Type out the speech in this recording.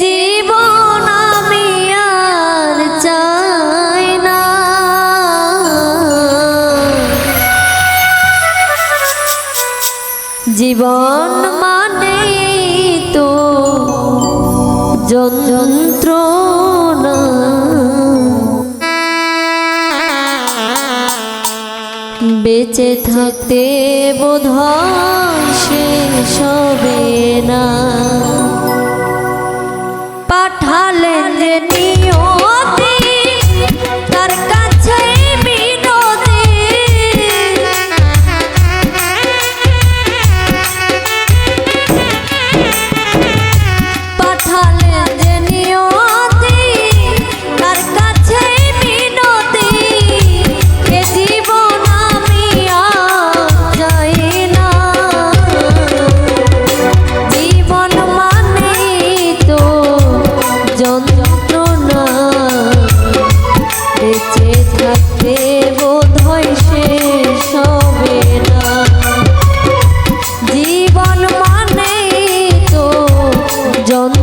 জীবন আমি আর চাই না। জীবন মানে তো যন্ত্র বেঁচে থাকতে বোধ সে সবে না। পাঠালেন যে নিয়ম। John.